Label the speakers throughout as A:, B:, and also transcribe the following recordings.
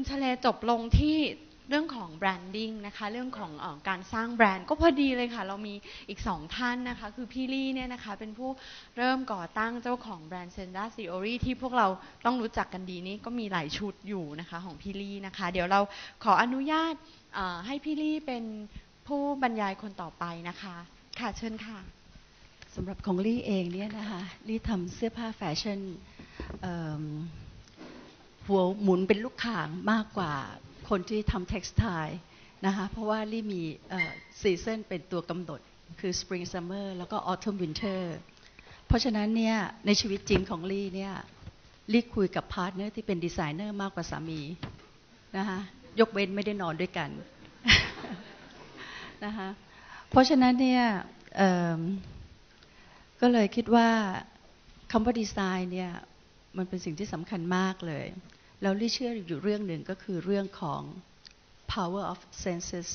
A: คุณชเลจบลงที่เรื่องของแบรนดิ้งนะคะเรื่องของออการสร้างแบรนด์ก็พอดีเลยค่ะ เรามีอีกสองท่านนะคะ คือพี่ลี่เนี่ยนะคะเป็นผู้เริ่มก่อตั้งเจ้าของแบรนด์เซนด้าซีโอรีที่พวกเราต้องรู้จักกันดีนี่ก็มีหลายชุดอยู่นะคะของพี่ลี่นะคะ เดี๋ยวเราขออนุญาตให้พี่ลี่เป็นผู้บรรยายคนต่อไปนะคะ ค่ะเชิญค่ะ
B: สำหรับของลี่เองเนี่ยนะคะลี่ทำเสื้อผ้าแฟชั่นเอิ่ม หัวหมุนเป็นลูกข่างมากกว่าคนที่ทำเท็กซ์ไทนะคะเพราะว่าลี่มีซีซันเป็นตัวกำหนดคือ Spring Summer แล้วก็ Autumn Winter เพราะฉะนั้นเนี่ยในชีวิตจริงของลี่เนี่ยลี่คุยกับพาร์ทเนอร์ที่เป็นดีไซเนอร์มากกว่าสามีนะคะยกเว้นไม่ได้นอนด้วยกันนะคะเพราะฉะนั้นเนี่ยก็เลยคิดว่าคำว่าดีไซน์เนี่ยมันเป็นสิ่งที่สำคัญมากเลย เราได้เชื่ออยู่เรื่องหนึ่งก็คือเรื่องของ power of senses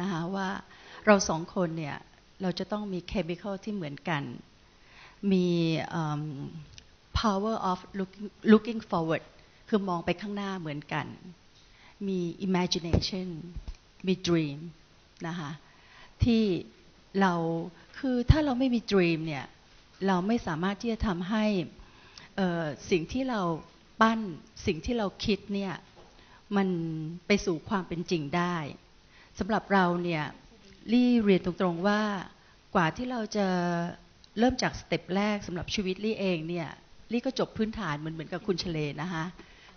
B: นะคะว่าเราสองคนเนี่ย เราจะต้องมี chemical ที่เหมือนกัน มี power of looking, looking forward คือมองไปข้างหน้าเหมือนกัน มี imagination มี dream นะคะที่เราคือถ้าเราไม่มี dream เนี่ย เราไม่สามารถที่จะทำให้สิ่งที่เรา ปั้นสิ่งที่เราคิดเนี่ยมันไปสู่ความเป็นจริงได้สำหรับเราเนี่ยลี่เรียนตรงๆว่ากว่าที่เราจะเริ่มจากสเต็ปแรกสำหรับชีวิตลี่เองเนี่ยลี่ก็จบพื้นฐานเหมือนเหมือนกับคุณเฉลยนะคะ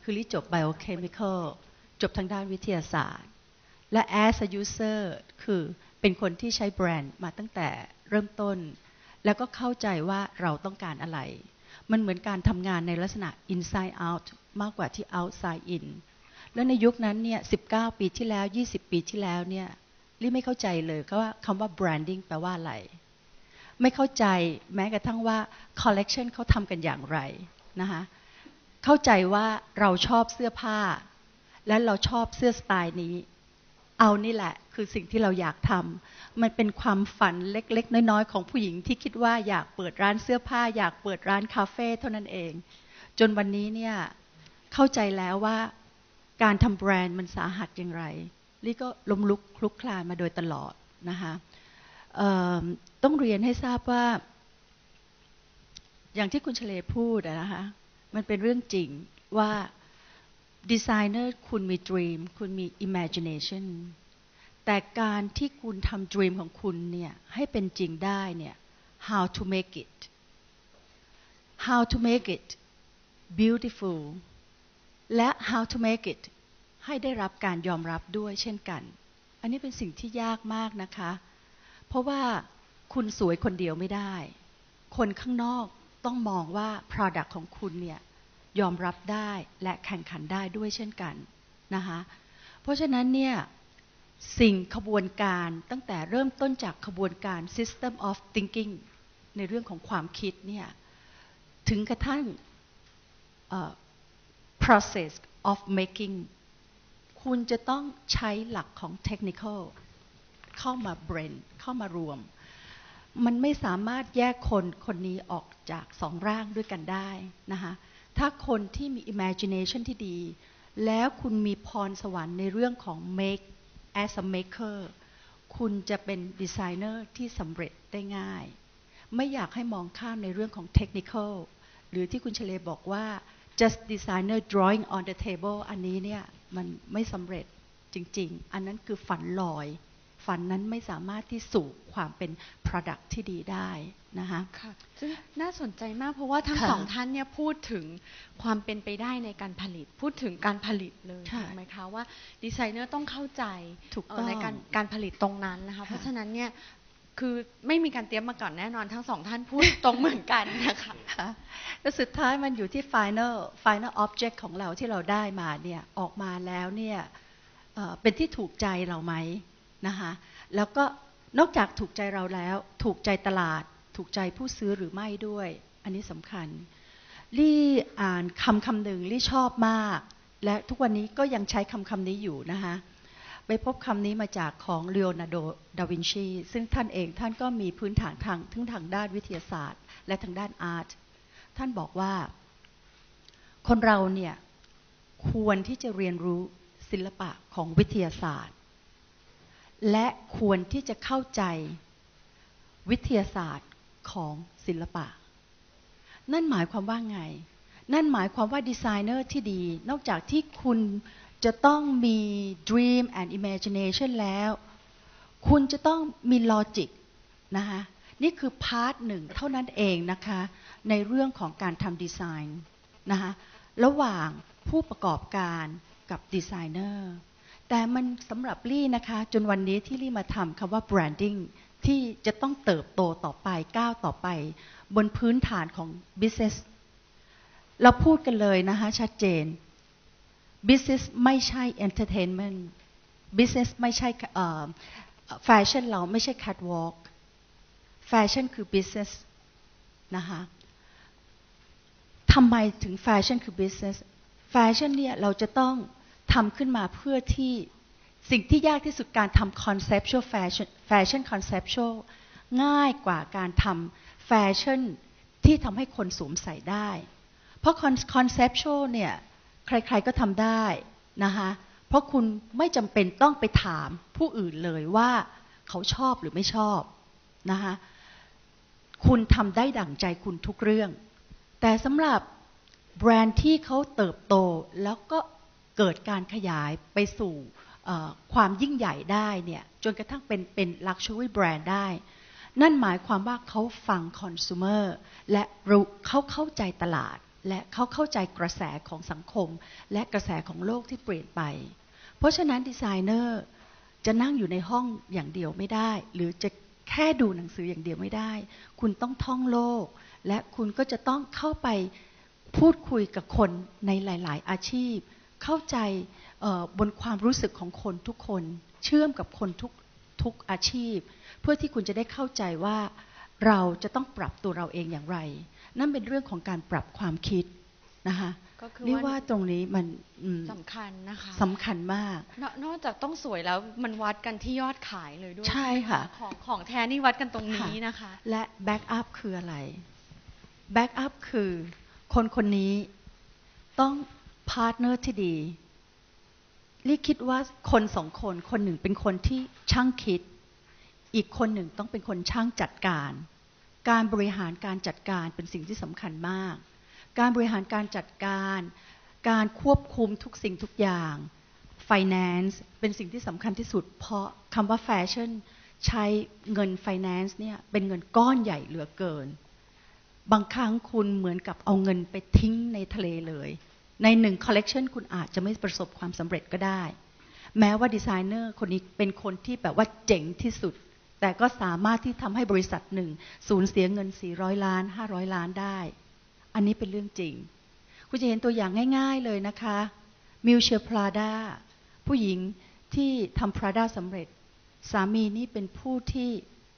B: คือลี่จบ biochemical จบทางด้านวิทยาศาสตร์ และ as a user คือเป็นคนที่ใช้แบรนด์มาตั้งแต่เริ่มต้น แล้วก็เข้าใจว่าเราต้องการอะไร มันเหมือนการทำงานในลักษณะ inside out มากกว่าที่ outside in แล้วในยุคนั้นเนี่ย19 ปีที่แล้ว 20 ปีที่แล้วเนี่ยลี่ไม่เข้าใจเลยว่าคำว่า branding แปลว่าอะไร ไม่เข้าใจแม้กระทั่งว่า collection เขาทำกันอย่างไรนะคะเข้าใจว่าเราชอบเสื้อผ้า และเราชอบเสื้อสไตล์นี้ เอานี่แหละ คือสิ่งที่เราอยากทำมันเป็นความฝันเล็ก ๆ น้อยๆ ของผู้หญิงที่คิดว่าอยากเปิดร้านเสื้อผ้า อยากเปิดร้านคาเฟ่เท่านั้นเอง จนวันนี้เนี่ยเข้าใจแล้วว่าการทำแบรนด์มันสาหัสอย่างไรลี่ก็ล้มลุกคลุกคลานมาโดยตลอดนะคะต้องเรียนให้ทราบว่า อย่างที่คุณเฉลยพูดนะคะมันเป็นเรื่องจริงว่า ดีไซเนอร์คุณมี dream คุณมี imagination แต่การที่คุณทำ dream ของคุณเนี่ยให้เป็นจริงได้เนี่ย how to make it how to make it beautiful และ how to make it ให้ได้รับการยอมรับด้วยเช่นกัน อันนี้เป็นสิ่งที่ยากมากนะคะ เพราะว่าคุณสวยคนเดียวไม่ได้ คนข้างนอกต้องมองว่า product ของคุณเนี่ย ยอมรับได้และแข่งขันได้ด้วยเช่นกันนะคะเพราะฉะนั้นเนี่ยสิ่งขบวนการตั้งแต่เริ่มต้นจากขบวนการ system of thinking ในเรื่องของความคิดเนี่ยถึงกระทั่ง process of making คุณจะต้องใช้หลักของ technical เข้ามา blend เข้ามารวม มันไม่สามารถแยกคนคนนี้ออกจากสองร่างด้วยกันได้นะคะ ถ้าคนที่มี imagination ที่ดี แล้วคุณมีพรสวรรค์ในเรื่องของ make as a maker คุณจะเป็นดีไซเนอร์ที่สำเร็จได้ง่าย ไม่อยากให้มองข้ามในเรื่องของ technical หรือที่คุณเฉลยบอกว่า just designer drawing on the table อันนี้เนี่ย มันไม่สำเร็จจริง ๆ อันนั้นคือฝันลอย ฝันนั้นไม่สามารถที่สู่ความเป็น product ที่ดีได้นะคะ
A: ค่ะซึ่งน่าสนใจมากเพราะว่าทั้ง
B: ค่ะ
A: สองท่านเนี่ยพูดถึงความเป็นไปได้ในการผลิต พูดถึงการผลิตเลย
B: ค่ะ
A: ถูกไหมคะว่าดีไซเนอร์ต้องเข้าใจ
B: ถูก
A: เอ่อ
B: ต้อง
A: ในการการผลิตตรงนั้นนะคะ
B: ค่ะ
A: เพราะฉะนั้นเนี่ยคือไม่มีการเตรียมมาก่อนแน่นอนทั้งสองท่านพูดตรงเหมือนกันนะคะ
B: ค่ะแล้วสุดท้ายมันอยู่ที่ final final object ของเราที่เราได้มาเนี่ยออกมาแล้วเนี่ยเอ่อเป็นที่ถูกใจเราไหม นะคะ แล้วก็นอกจากถูกใจเราแล้ว ถูกใจตลาด ถูกใจผู้ซื้อหรือไม่ด้วย อันนี้สำคัญลี่อ่านคำคำหนึ่งลี่ชอบมาก และทุกวันนี้ก็ยังใช้คำคำนี้อยู่นะคะไปพบคำนี้มาจากของเลโอนาร์โด ดาวินชี ซึ่งท่านเองท่านก็มีพื้นฐานทางทั้งทางด้านวิทยาศาสตร์ และทางด้านอาร์ต ท่านบอกว่า คนเราเนี่ยควรที่จะเรียนรู้ศิลปะของวิทยาศาสตร์ และควรที่จะเข้าใจวิทยาศาสตร์ของศิลปะ นั่นหมายความว่าไง นั่นหมายความว่าดีไซเนอร์ที่ดี นอกจากที่คุณจะต้องมี dream and imagination แล้ว คุณจะต้องมี logic นะคะนี่คือพาร์ทหนึ่งเท่านั้นเองนะคะ ในเรื่องของการทำดีไซน์นะคะระหว่างผู้ประกอบการกับดีไซเนอร์ แต่มันสำหรับลี่นะคะ จนวันนี้ที่ลี่มาทำคำว่า branding ที่จะต้องเติบโตต่อไปก้าวต่อไป บนพื้นฐานของ business เราพูดกันเลยนะคะ ชัดเจน business ไม่ใช่ entertainment business ไม่ใช่แฟชั่นเราไม่ใช่ catwalk แฟชั่นคือ business นะคะทำไมถึงแฟชั่นคือ business แฟชั่นเนี่ยเราจะต้อง ทำขึ้นมาเพื่อที่สิ่งที่ยากที่สุดการทำ conceptual fashion fashion conceptual ง่ายกว่าการทำแฟชั่นที่ทำให้คนสวมใส่ได้ เพราะ conceptual เนี่ยใครๆก็ทำได้นะคะเพราะคุณไม่จำเป็นต้องไปถามผู้อื่นเลยว่าเขาชอบหรือไม่ชอบนะคะคุณทำได้ดั่งใจคุณทุกเรื่อง แต่สำหรับแบรนด์ที่เขาเติบโตแล้วก็ เกิดการขยายไปสู่ความยิ่งใหญ่ได้เนี่ยจนกระทั่งเป็นเป็น luxury brand ได้ นั่นหมายความว่าเขาฟังคอน sumer และรู้เขาเข้าใจตลาด และเขาเข้าใจกระแสของสังคม และกระแสของโลกที่เปลี่ยนไป เพราะฉะนั้นดีไซเนอร์จะนั่งอยู่ในห้องอย่างเดียวไม่ได้ หรือจะแค่ดูหนังสืออย่างเดียวไม่ได้ คุณต้องท่องโลก และคุณก็จะต้องเข้าไปพูดคุยกับคนในหลาย ๆ อาชีพ เข้าใจบนความรู้สึกของคนทุกคน เชื่อมกับคนทุกทุกอาชีพ เพื่อที่คุณจะได้เข้าใจว่าเราจะต้องปรับตัวเราเองอย่างไร นั่นเป็นเรื่องของการปรับความคิดนะคะนี่ว่าตรงนี้มัน
A: สำคัญนะคะ
B: สำคัญมาก
A: นอกจากต้องสวยแล้วมันวัดกันที่ยอดขายเลยด้วย
B: ใช่ค่ะ
A: ของของแท้นี่วัดกันตรงนี้นะคะ
B: และแบ็กอัพคืออะไรแบ็กอัพคือคนคนนี้ต้อง พาร์ทเนอร์ที่ดีลี่คิดว่าคนสองคนคนหนึ่งเป็นคนที่ช่างคิด อีกคนหนึ่งต้องเป็นคนช่างจัดการ การบริหารการจัดการเป็นสิ่งที่สำคัญมาก การบริหารการจัดการ การควบคุมทุกสิ่งทุกอย่าง finance เป็นสิ่งที่สำคัญที่สุด เพราะคำว่าแฟชั่นใช้เงิน finance เนี่ยเป็นเงินก้อนใหญ่เหลือเกิน บางครั้งคุณเหมือนกับเอาเงินไปทิ้งในทะเลเลย ในหนึ่งคอลเลกชันคุณอาจจะไม่ประสบความสำเร็จก็ได้ แม้ว่าดีไซเนอร์คนนี้เป็นคนที่แบบว่าเจ๋งที่สุด แต่ก็สามารถที่ทำให้บริษัทหนึ่งสูญเสียเงิน 400 ล้าน 500 ล้านได้ อันนี้เป็นเรื่องจริง คุณจะเห็นตัวอย่างง่าย ๆเลยนะคะมิวเชอร์พลาดาผู้หญิงที่ทำพราดาสำเร็จ สามีนี่เป็นผู้ที่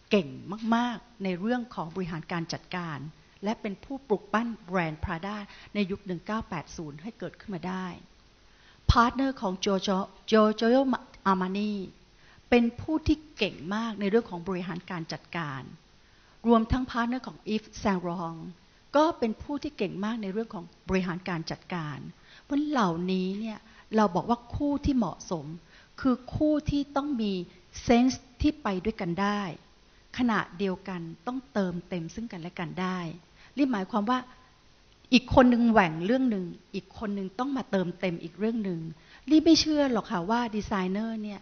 B: เก่งมาก ๆ ในเรื่องของบริหารการจัดการ และเป็นผู้ปลุกปั้นแบรนด์พราด้าในยุค 1980 ให้เกิดขึ้นมาได้พาร์ทเนอร์ของโจโจโจโจโยอามานีเป็นผู้ที่เก่งมากในเรื่องของบริหารการจัดการ รวมทั้งพาร์ทเนอร์ของอีฟแซงรองก็เป็นผู้ที่เก่งมากในเรื่องของบริหารการจัดการ เพราะเหล่านี้เนี่ยเราบอกว่าคู่ที่เหมาะสม คือคู่ที่ต้องมีเซนส์ที่ไปด้วยกันได้ ขณะเดียวกันต้องเติมเต็มซึ่งกันและกันได้ นี่หมายความว่าอีกคนหนึ่งแหว่งเรื่องหนึ่งอีกคนหนึ่งต้องมาเติมเต็มอีกเรื่องหนึ่งรีไม่เชื่อหรอกค่ะว่าดีไซเนอร์เนี่ย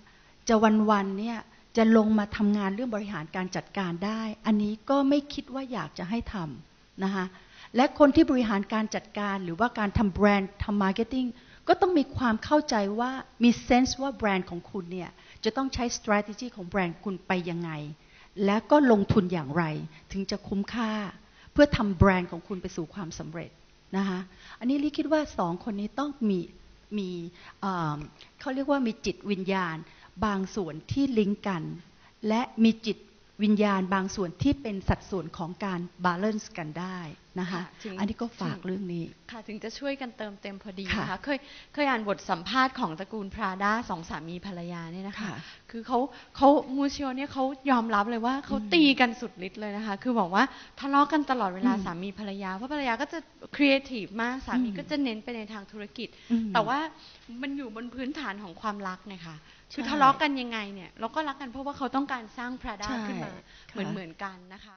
B: จะวันๆเนี่ยจะลงมาทำงานเรื่องบริหารการจัดการได้ อันนี้ก็ไม่คิดว่าอยากจะให้ทำนะคะและคนที่บริหารการจัดการหรือว่าการทำแบรนด์ทำมาร์เก็ตติ้งก็ต้องมีความเข้าใจว่ามีเซนส์ว่าแบรนด์ของคุณเนี่ยจะต้องใช้ strategy ของแบรนด์คุณไปยังไง และก็ลงทุนอย่างไร ถึงจะคุ้มค่า เพื่อทำแบรนด์ของคุณไปสู่ความสำเร็จนะคะอันนี้ลิคิดว่าสองคนนี้ต้องมีมีเขาเรียกว่ามีจิตวิญญาณ บางส่วนที่ลิงก์กัน และมีจิตวิญญาณบางส่วนที่เป็นสัดส่วนของการบาลานซ์กันได้ นะคะ
A: ค่ะถึง
B: อันนี้ก็ฝาก
A: ถึง
B: เรื่องนี้
A: ค่ะ ถึงจะช่วยกันเติมเต็มพอดี
B: ค่ะ
A: นะคะ เคยเคยอ่านบทสัมภาษณ์ของตระกูลพราดาสองสามีภรรยาเนี่ยนะคะ
B: ค่ะ
A: คือเขาเขามูชิโอเนี่ยเขายอมรับเลยว่าเขา
B: อืม
A: ตีกันสุดฤทธิ์เลยนะคะ คือบอกว่าทะเลาะกันตลอดเวลา
B: อืม
A: สามีภรรยา เพราะภรรยาก็จะครีเอทีฟมากสามี
B: อืม
A: ก็จะเน้นไปในทางธุรกิจ
B: อืม
A: แต่ว่ามันอยู่บนพื้นฐานของความรักเนี่ยค่ะคือ
B: ใช่
A: ทะเลาะกันยังไงเนี่ย เราก็รักกันเพราะว่าเขาต้องการสร้างพราดา
B: ใช่
A: ขึ้นมา
B: ค่ะ
A: เหมือนเหมือนกันนะคะ